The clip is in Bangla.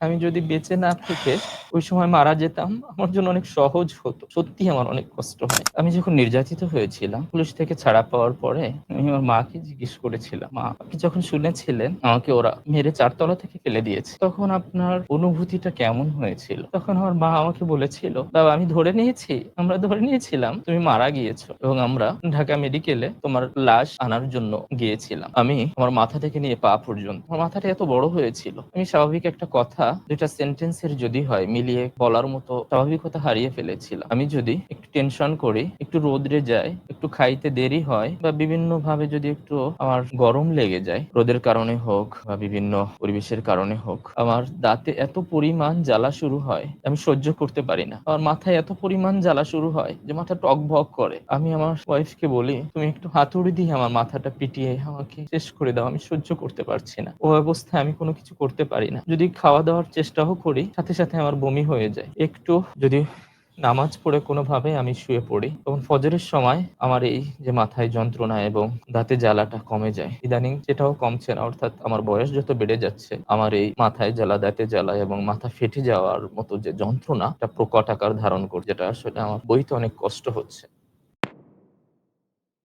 আমি যদি বেঁচে না থেকে ওই সময় মারা যেতাম, আমার জন্য অনেক সহজ হতো। সত্যি আমার অনেক কষ্ট হয়। আমি যখন নির্যাতিত হয়েছিলাম, পুলিশ থেকে ছাড়া পাওয়ার পরে আমি আমার মাকে জিজ্ঞেস করেছিলাম, মা, আপনি যখন শুনেছিলেন আমাকে ওরা মেরে চারতলা থেকে ফেলে দিয়েছে, তখন আপনার অনুভূতিটা কেমন হয়েছিল? তখন আমার মা আমাকে বলেছিল, বাবা, আমি ধরে নিয়েছি, আমরা ধরে নিয়েছিলাম, তুমি মারা গিয়েছো এবং আমরা ঢাকা মেডিকেলে তোমার লাশ আনার জন্য গিয়েছিলাম। আমি আমার মাথা থেকে নিয়ে পা পর্যন্ত। আমার মাথাটা এত বড় হয়েছিল। আমি স্বাভাবিক একটা কথা দুইটা সেন্টেন্সের যদি হয় মিলিয়ে বলার মতো স্বাভাবিকতা হারিয়ে ফেলেছিলাম। আমি যদি একটু টেনশন করি, একটু রোদ্রে যাই একটু খাইতে দেরি হয় বা বিভিন্ন ভাবে যদি একটু আমার গরম লেগে যায়, রোদের কারণে হোক বা বিভিন্ন পরিবেশের কারণে হোক, আমার দাঁতে এত পরিমাণ জ্বালা শুরু হয়, আমি সহ্য করতে পারি না। আমার মাথায় এত পরিমাণ জ্বালা শুরু হয় যে মাথা টক ভক করে। আমি আমার ওয়াইফকে বলি, তুমি একটু হাতুড়ি দিয়ে আমার মাথাটা পিটিয়ে আমাকে শেষ করে দাও, আমি সহ্য করতে পারছি না। ও অবস্থায় আমি কোনো কিছু করতে পারি না। যদি খাওয়া দাওয়ার চেষ্টাও করি, সাথে সাথে আমার বমি হয়ে যায়। একটু যদি নামাজ পড়ে কোনোভাবে আমি শুয়ে পড়ি তখন ফজরের সময় আমার এই যে মাথায় যন্ত্রণা এবং দাঁতে জ্বালাটা কমে যায়। ইদানিং সেটাও কমছে না, অর্থাৎ আমার বয়স যত বেড়ে যাচ্ছে, আমার এই মাথায় জ্বালা, দাঁতে জ্বালা এবং মাথা ফেটে যাওয়ার মতো যে যন্ত্রণা, এটা প্রকট আকার ধারণ করছে যেটা আসলে আমার বইতে অনেক কষ্ট হচ্ছে।